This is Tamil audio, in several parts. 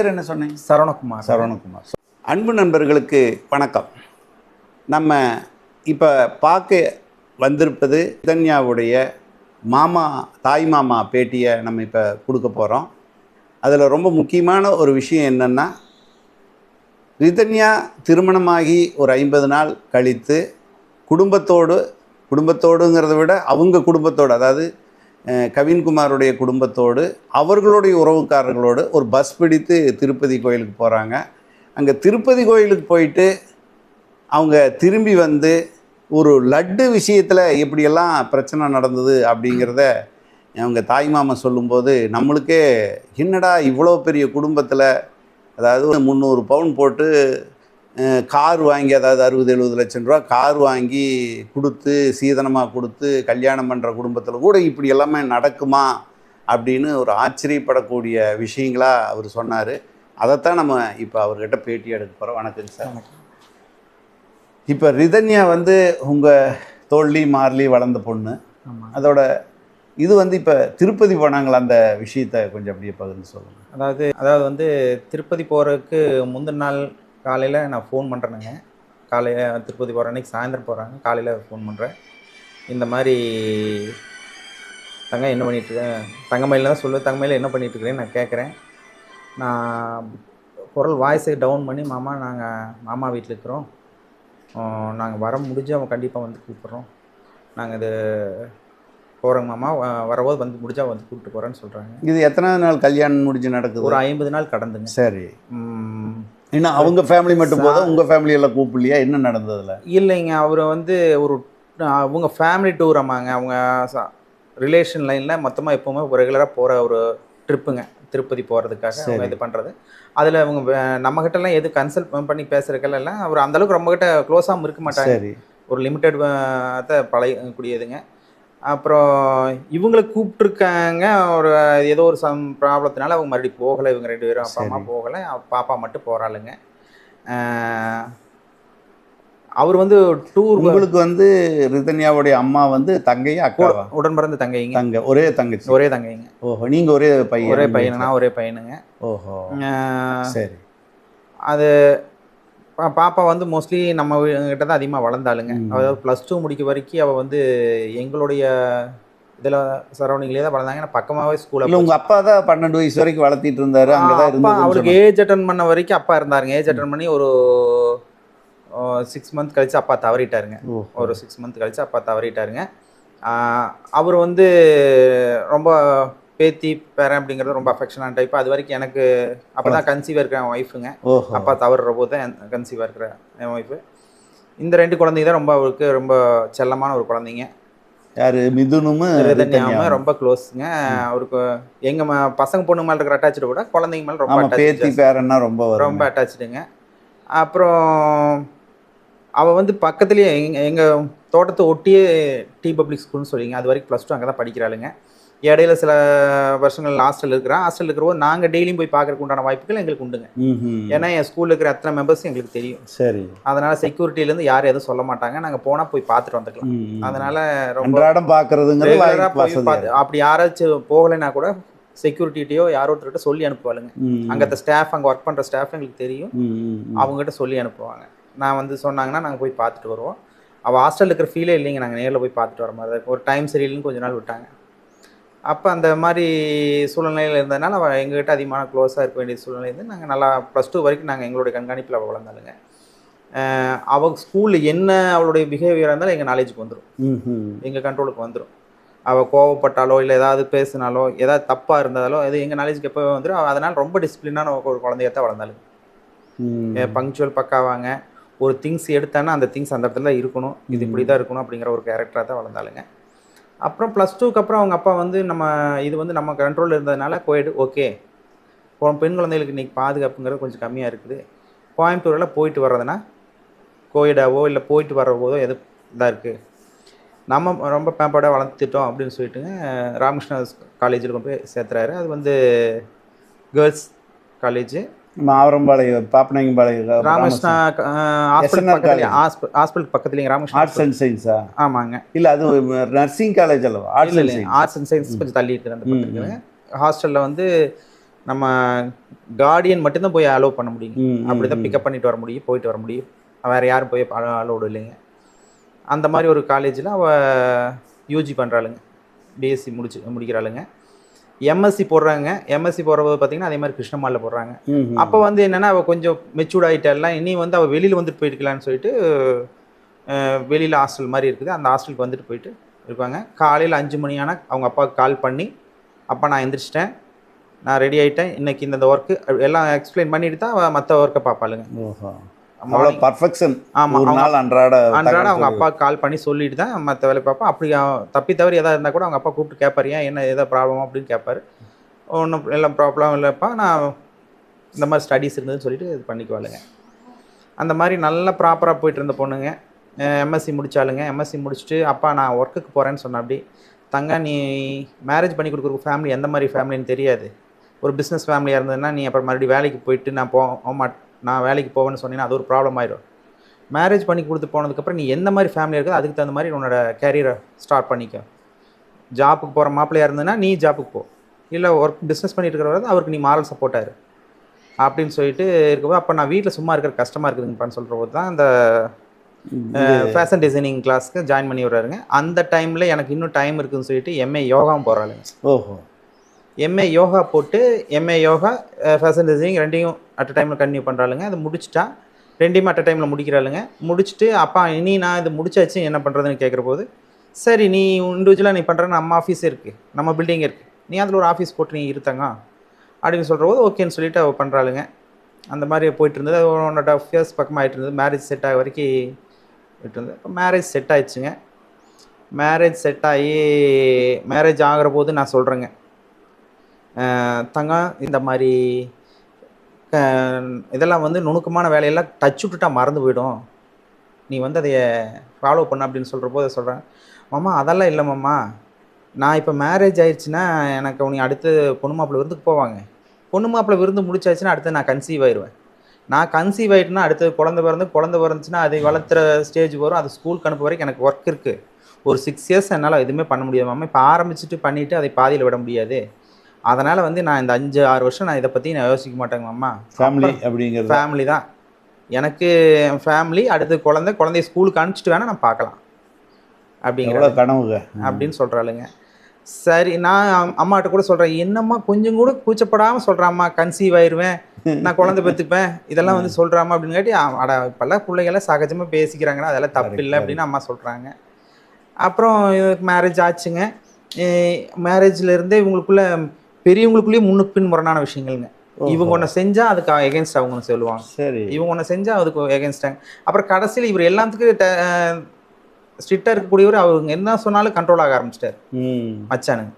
பேர் என்ன சொன்னீங்க? சரவணகுமார். சரவணகுமார். அன்பு நண்பர்களுக்கு வணக்கம். நம்ம இப்போ பார்க்க வந்திருப்பது இதன்யாவுடைய மாமா தாய் மாமா பேட்டியை நம்ம இப்போ கொடுக்க போகிறோம் அதில் ரொம்ப முக்கியமான ஒரு விஷயம் என்னென்னா ரிதன்யா திருமணமாகி ஒரு ஐம்பது நாள் கழித்து குடும்பத்தோடு குடும்பத்தோடுங்கிறத விட அவங்க குடும்பத்தோடு அதாவது கவின்குமாருடைய குடும்பத்தோடு அவர்களுடைய உறவுக்காரர்களோடு ஒரு பஸ் பிடித்து திருப்பதி கோயிலுக்கு போகிறாங்க அங்கே திருப்பதி கோயிலுக்கு போயிட்டு அவங்க திரும்பி வந்து ஒரு லட்டு விஷயத்தில் எப்படியெல்லாம் பிரச்சனை நடந்தது அப்படிங்கிறத அவங்க தாய் மாமா சொல்லும்போது நம்மளுக்கே என்னடா இவ்வளோ பெரிய குடும்பத்தில் அதாவது முந்நூறு பவுன் போட்டு கார் வாங்கி அதாவது அறுபது எழுபது லட்சம் ரூபா கார் வாங்கி கொடுத்து சீதனமாக கொடுத்து கல்யாணம் பண்ணுற குடும்பத்தில் கூட இப்படி எல்லாமே நடக்குமா அப்படின்னு ஒரு ஆச்சரியப்படக்கூடிய விஷயங்களா அவர் சொன்னார். அதைத்தான் நம்ம இப்போ அவர்கிட்ட பேட்டி எடுக்க போகிறோம் வணக்கம் சார். இப்போ ரிதன்யா வந்து உங்கள் தோல்வி மார்லி வளர்ந்த பொண்ணு. அதோட இது வந்து இப்போ திருப்பதி போனாங்களா? அந்த விஷயத்தை கொஞ்சம் அப்படியே பகிர்ந்து சொல்லுங்கள் அதாவது அதாவது வந்து திருப்பதி போகிறதுக்கு முந்தின நாள் காலையில் நான் ஃபோன் பண்ணுறேனுங்க காலையில் திருப்பதி போகிற அன்னைக்கு சாயந்தரம் போகிறாங்க காலையில் ஃபோன் பண்ணுறேன் இந்த மாதிரி தங்க என்ன பண்ணிகிட்ருக்கேன் தங்கமயில தான் சொல்லுவேன் தங்கமயில என்ன பண்ணிகிட்ருக்கிறேன்னு நான் கேட்குறேன் நான் குரல் வாய்ஸை டவுன் பண்ணி மாமா நாங்கள் மாமா வீட்டில் இருக்கிறோம். நாங்கள் வர முடிஞ்சு அவன் கண்டிப்பாக வந்து கூப்பிட்றோம். நாங்கள் இது போகிறோங்க மாமா. வரபோது வந்து முடிஞ்சா வந்து கூப்பிட்டு போகிறேன்னு சொல்கிறாங்க இது எத்தனை நாள் கல்யாணம் முடிஞ்சு நடக்குது? ஒரு ஐம்பது நாள் கடந்துங்க. சரி. இன்னும் அவங்க ஃபேமிலி மட்டும் போதும் உங்கள் ஃபேமிலி எல்லாம் கூப்பிடலையா? என்ன நடந்ததுல? இல்லைங்க அவர் வந்து ஒரு அவங்க ஃபேமிலி டூர் அம்மாங்க அவங்க ரிலேஷன் லைனில் மொத்தமாக எப்போவுமே ரெகுலராக போகிற ஒரு ட்ரிப்புங்க திருப்பதி போகிறதுக்காக அவங்க. இது பண்ணுறது அதில் அவங்க நம்மகிட்டலாம் எது கன்சல்ட் பண்ணி பேசுறதுக்கெல்லாம் அவர் அந்தளவுக்கு நம்மகிட்ட க்ளோஸாகவும் இருக்க மாட்டாங்க. ஒரு லிமிட்டட் பழையக்கூடியதுங்க அப்புறம் இவங்களை கூப்பிட்ருக்காங்க ஒரு ஏதோ ஒரு சம் ப்ராப்ளத்தினால அவங்க மறுபடியும் போகலை. இவங்க ரெண்டு பேரும் அப்பா அம்மா. போகலை. பாப்பா மட்டும் போகிறாளுங்க அவர் வந்து டூர் உங்களுக்கு வந்து ரிதன்யாவுடைய அம்மா வந்து தங்கையா அக்காவா? உடன் பிறந்த தங்கைங்க. தங்க ஒரே தங்கச்சி. ஒரே தங்கைங்க. ஓஹோ நீங்க ஒரே பையன் ஒரே பையனா ஒரே பையனுங்க. ஓஹோ. சரி. அது பாப்பா வந்து மோஸ்ட்லி நம்ம கிட்ட தான் அதிகமாக வளர்ந்தாளுங்க. அதாவது ப்ளஸ் டூ முடிக்க வரைக்கும் அவள் வந்து எங்களுடைய இதில் சரௌண்டிங்லேயே தான் வளர்ந்தாங்க ஏன்னா பக்கமாகவே இல்ல ஸ்கூலில் உங்க அப்பா தான் பன்னெண்டு வயசு வரைக்கும் வளர்த்திட்டு இருந்தாரு அங்கதான் அப்பா இருந்ததுன்னு அவளுக்கு சொன்னாங்க. ஏஜ் அட்டன் பண்ண வரைக்கும் அப்பா இருந்தாருங்க ஏஜ் அட்டன் பண்ணி ஒரு சிக்ஸ் மந்த் கழிச்சு அப்பா தவறிட்டாருங்க. ஒரு சிக்ஸ் மந்த் கழிச்சு அப்பா தவறிட்டாருங்க அவர் வந்து ரொம்ப பேத்தி பேரன் அப்படிங்கிறது ரொம்ப அஃபெக்ஷனான டைப் அது வரைக்கும் எனக்கு அப்போ தான் கன்சீவாக இருக்கிற என் ஒய்ஃபுங்க அப்பா தவறுற போது தான் கன்சீவாக இருக்கிற என் ஒய்ஃபு இந்த ரெண்டு குழந்தைங்க தான் ரொம்ப அவருக்கு ரொம்ப செல்லமான ஒரு குழந்தைங்க. யாரு? மிதுனும் ரிதன்யாவும். ரொம்ப க்ளோஸுங்க அவருக்கு எங்க ம- பசங்க பொண்ணு மேல இருக்கிற அட்டாச்சு விட குழந்தைங்க மேல ரொம்ப பேத்தி பேரன்னா ரொம்ப ரொம்ப அட்டாச்சுடுங்க அப்புறம் அவ வந்து பக்கத்துலேயே எங்க எங்க தோட்டத்தை ஒட்டியே டி பப்ளிக் ஸ்கூல்னு சொல்லிங்க அது வரைக்கும் ப்ளஸ் டூ அங்கே தான் படிக்கிறாளுங்க. இடையில சில வருஷங்கள் ஹாஸ்டல் இருக்கிறேன் ஹாஸ்டல் இருக்கிறபோது நாங்கள் டெய்லியும் போய் பார்க்கறதுக்கு உண்டான வாய்ப்புகள் எங்களுக்கு உண்டுங்க. ஏன்னா என் ஸ்கூலில் இருக்கிற அத்தனை மெம்பர்ஸ் எங்களுக்கு தெரியும். சரி. அதனால செக்யூரிட்டிலேருந்து யாரும் எதுவும் சொல்ல மாட்டாங்க. நாங்கள் போனால் போய் பார்த்துட்டு வந்துக்கலாம். அதனால ரொம்ப பார்த்து- அப்படி யாராச்சும் போகலைன்னா கூட செக்யூரிட்டியோ யாரோ ஒருத்தர்கிட்ட சொல்லி அனுப்புவாளுங்க. அங்கே ஸ்டாஃப் அங்கே ஒர்க் பண்ணுற ஸ்டாஃப் எங்களுக்கு தெரியும். அவங்ககிட்ட சொல்லி அனுப்புவாங்க. நான் வந்து சொன்னாங்கன்னா நாங்கள் போய் பார்த்துட்டு வருவோம். அவள் ஹாஸ்டலில் இருக்கிற ஃபீலே இல்லைங்க. நாங்கள் நேரில் போய் பார்த்துட்டு வர மாதிரி. ஒரு டைம் சரியில்லைன்னு கொஞ்ச நாள் விட்டாங்க. அப்போ அந்த மாதிரி சூழ்நிலையில் இருந்ததுனால அவள் எங்ககிட்ட அதிகமான க்ளோஸாக இருக்க வேண்டிய சூழ்நிலை இருந்து நாங்கள் நல்லா ப்ளஸ் டூ வரைக்கும் நாங்கள் எங்களுடைய கண்காணிப்பில் அவள் வளர்ந்தாளுங்க. அஹ் அவள் ஸ்கூலில் என்ன அவளுடைய பிஹேவியராக இருந்தாலும் எங்கள் நாலேஜுக்கு வந்துடும். எங்கள் கண்ட்ரோலுக்கு வந்துடும் அவள் கோவப்பட்டாலோ இல்லை ஏதாவது பேசினாலோ ஏதாவது தப்பாக இருந்ததாலோ இது எங்கள் நாலேஜுக்கு எப்போ வந்துடும் அதனால் ரொம்ப டிசிப்ளினான ஒரு குழந்தையத்தான் வளர்ந்தாளுங்க. ம். பங்க்சுவல் பக்காவாங்க. ஒரு திங்ஸ் எடுத்தானா அந்த திங்ஸ் அந்த இடத்துல இருக்கணும். இது இப்படி தான் இருக்கணும் அப்படிங்கிற ஒரு கேரக்டராக தான் வளர்ந்தாளுங்க. அப்புறம் ப்ளஸ் டூக்கு அப்புறம் அவங்க அப்பா வந்து நம்ம இது வந்து நம்ம கண்ட்ரோலில் இருந்ததுனால கோயிடு ஓகே பெண் குழந்தைகளுக்கு இன்றைக்கி பாதுகாப்புங்கிறது கொஞ்சம் கம்மியாக இருக்குது. கோயம்புத்தூரில் போயிட்டு வர்றதுனா கோயிடாவோ இல்லை போயிட்டு வர்ற போதோ எது இதாக இருக்குது நம்ம ரொம்ப பேம்பாடாக வளர்த்துட்டோம் அப்படின்னு சொல்லிட்டுங்க ராமகிருஷ்ணா காலேஜில் கொண்டு போய் சேர்த்துறாரு. அது வந்து girls college Mavarampalayam Pappanayakampalayam Ramakrishna hospital பக்கத்துலங்க Ramakrishna arts and சயின்ஸா ஆமாங்க. இல்ல அது நர்சிங் காலேஜ் அல்லவா? Arts and science arts and science கொஞ்சம் தள்ளி பக்கத்துக்கு ஹாஸ்டலில் வந்து நம்ம கார்டியன் மட்டும்தான் போய் அலோவ் பண்ண முடியும். அப்படி தான் பிக்கப் பண்ணிட்டு வர முடியும் போயிட்டு வர முடியும். வேறு யாரும் போய் அலோடு இல்லைங்க. அந்த மாதிரி ஒரு காலேஜில் அவள் யூஜி பண்ணுறாளுங்க பிஎஸ்சி முடிச்சு முடிக்கிறாளுங்க. எம்எஸ்சி போடுறாங்க. எம்எஸ்சி போடுறது பார்த்தீங்கன்னா அதே மாதிரி கிருஷ்ணமாலில் போடுறாங்க. அப்போ வந்து என்னன்னா அவள் கொஞ்சம் மெச்சூர்ட் ஆகிட்டாலாம் இனி வந்து அவள் வெளியில் வந்துட்டு போயிட்டுக்கலான்னு சொல்லிட்டு வெளியில் ஹாஸ்டல் மாதிரி இருக்குது. அந்த ஹாஸ்டலுக்கு வந்துட்டு போயிட்டு இருப்பாங்க. காலையில் அஞ்சு மணி ஆனால் அவங்க அப்பாவுக்கு கால் பண்ணி அப்பா நான் எந்திரிச்சிட்டேன். நான் ரெடி ஆகிட்டேன் இன்னைக்கு இந்த ஒர்க்கு எல்லாம் எக்ஸ்பிளைன் பண்ணிட்டு தான் அவள் மற்ற ஒர்க்கை பார்ப்பாளுங்க. அவ்வளோ பர்ஃபெக்ஷன் ஆமாம் ஒரு நாள் அன்றாட அன்றாட அவங்க. அப்பாவுக்கு கால் பண்ணி சொல்லிட்டு தான் மற்ற வேலை பார்ப்போம் அப்படி தப்பி தவறி எதாவது இருந்தால் கூட அவங்க அப்பா கூப்பிட்டு கேட்பாரு ஏன் என்ன எதாவது ப்ராப்ளம் அப்படின்னு கேட்பாரு ஒன்றும் எல்லாம் ப்ராப்ளம் இல்லைப்பா நான் இந்த மாதிரி ஸ்டடீஸ் இருந்ததுன்னு சொல்லிட்டு இது பண்ணிக்குவாளுங்க. அந்த மாதிரி நல்லா ப்ராப்பராக போயிட்டு இருந்த பொண்ணுங்க. எம்எஸ்சி முடிச்சாளுங்க. எம்எஸ்சி முடிச்சுட்டு அப்பா நான் ஒர்க்குக்கு போகிறேன்னு சொன்ன அப்படி தங்க நீ மேரேஜ் பண்ணி கொடுக்குற ஃபேமிலி எந்த மாதிரி ஃபேமிலின்னு தெரியாது. ஒரு பிஸ்னஸ் ஃபேமிலியாக இருந்ததுன்னா நீ அப்புறம் மறுபடியும் வேலைக்கு போயிட்டு நான் போக மாட் நான் வேலைக்கு போவேன்னு சொன்னீங்கன்னா அது ஒரு ப்ராப்ளம் ஆயிடும் மேரேஜ் பண்ணி கொடுத்து போனதுக்கப்புறம் நீ எந்த மாதிரி ஃபேமிலி இருக்குது அதுக்கு தகுந்த மாதிரி உன்னோட கேரியரை ஸ்டார்ட் பண்ணிக்க. ஜாப்புக்கு போகிற மாப்பிள்ளையாக இருந்ததுன்னா நீ ஜாப்புக்கு போ. இல்லை ஒர்க் பிஸ்னஸ் பண்ணிட்டு இருக்கிறவரை அவருக்கு நீ மாரல் சப்போர்ட்டாரு அப்படின்னு சொல்லிட்டு இருக்கப்போ அப்போ நான் வீட்டில் சும்மா இருக்கிற கஷ்டமாக இருக்குதுங்கப்பான்னு சொல்கிற போது தான் அந்த ஃபேஷன் டிசைனிங் கிளாஸ்க்கு ஜாயின் பண்ணி விடுறாருங்க. அந்த டைமில் எனக்கு இன்னும் டைம் இருக்குதுன்னு சொல்லிட்டு எம்ஏ யோகாவும் போகிறாளுங்க ஓஹோ. எம்ஏ யோகா போட்டு எம்ஏ யோகா ஃபேஷன் டிசைனிங் ரெண்டையும் அட் டைமில் கண்டினியூ பண்ணுறாளுங்க அதை முடிச்சிட்டா ரெண்டையுமே அட் டைமில் முடிக்கிறாளுங்க. முடிச்சுட்டு அப்பா இனி நான் இது முடிச்சாச்சு என்ன பண்ணுறதுன்னு கேட்குற போது சரி நீ இண்டிவிஜுவலாக நீ பண்ணுற நம்ம ஆஃபீஸ் இருக்குது நம்ம பில்டிங் இருக்குது நீ அதில் ஒரு ஆஃபீஸ் போட்டு நீ இருத்தங்க அப்படின்னு சொல்கிற போது ஓகேன்னு சொல்லிட்டு அவள் பண்ணுறாளுங்க அந்த மாதிரி போயிட்டு இருந்தது. அது ஒன் அண்ட் ஆஃப் இயர்ஸ் பக்கமாக ஆகிட்டு இருந்தது. மேரேஜ் செட் ஆக வரைக்கும் போயிட்டு இருந்தது. இப்போ மேரேஜ் செட் ஆயிடுச்சுங்க. மேரேஜ் செட் ஆகி மேரேஜ் ஆகிற போது நான் சொல்கிறேங்க தங்கம் இந்த மாதிரி இதெல்லாம் வந்து நுணுக்கமான வேலையெல்லாம் டச் விட்டுட்டா மறந்து போயிடும். நீ வந்து அதை ஃபாலோ பண்ண அப்படின்னு சொல்கிற போது சொல்கிறேன் மாமா அதெல்லாம் இல்லை மாமா. நான் இப்போ மேரேஜ் ஆயிடுச்சுன்னா எனக்கு உனக்கு அடுத்து பொண்ணு மாப்பிள்ளை விருந்துக்கு போவாங்க. பொண்ணு மாப்பிள்ளை விருந்து முடிச்சாச்சுன்னா அடுத்து நான் கன்சீவ் ஆயிடுவேன் நான் கன்சீவ் ஆகிட்டுனா அடுத்து குழந்தை பிறந்து குழந்தை பிறந்துச்சுன்னா அதை வளர்த்துற ஸ்டேஜ் வரும். அது ஸ்கூலுக்கு அனுப்ப வரைக்கும் எனக்கு ஒர்க் இருக்குது ஒரு சிக்ஸ் இயர்ஸ் என்னால் எதுவுமே பண்ண முடியாது மாமா. இப்போ ஆரம்பிச்சுட்டு பண்ணிவிட்டு அதை பாதியில் விட முடியாது. அதனால் வந்து நான் இந்த அஞ்சு ஆறு வருஷம் நான் இதை பற்றி நான் யோசிக்க மாட்டேங்க மாமா. ஃபேமிலி அப்படிங்கிறது? ஃபேமிலி தான். எனக்கு ஃபேமிலி அடுத்து குழந்தை குழந்தைய ஸ்கூலுக்கு அனுப்பிச்சிட்டு வேணால் நான் பார்க்கலாம். அப்படிங்கிற கனவுங்க. அப்படின்னு சொல்கிறாளுங்க சரி நான் அம்- அம்மாட்ட கூட சொல்கிறேன் என்னம்மா கொஞ்சம் கூட கூச்சப்படாமல் சொல்கிறாம்மா கன்சீவ் ஆயிடுவேன் நான் குழந்தை பெற்றுப்பேன் இதெல்லாம் வந்து சொல்கிறாம்மா அப்படின்னு கேட்டி அட இப்போல்லாம் பிள்ளைங்கெல்லாம் சகஜமாக பேசிக்கிறாங்கன்னா அதெல்லாம் தப்பு இல்லை அப்படின்னு அம்மா சொல்கிறாங்க அப்புறம் இதுக்கு மேரேஜ் ஆச்சுங்க. மேரேஜ்ல இருந்தே இவங்களுக்குள்ள பெரியவங்களுக்குள்ளேயே முன்னுக்கு பின் முரணான விஷயங்கள்ங்க. இவங்க ஒன்று செஞ்சால் அதுக்கு எகென்ஸ்ட் அவங்க ஒன்று சொல்லுவாங்க. சரி. இவங்க ஒன்று செஞ்சால் அதுக்கு எகென்ஸ்டாங்க அப்புறம் கடைசியில் இவர் எல்லாத்துக்கும் ஸ்ட்ரிக்டாக இருக்கக்கூடியவர் அவங்க என்ன சொன்னாலும் கண்ட்ரோல் ஆக ஆரம்பிச்சிட்டார். ம். மச்சானுங்க.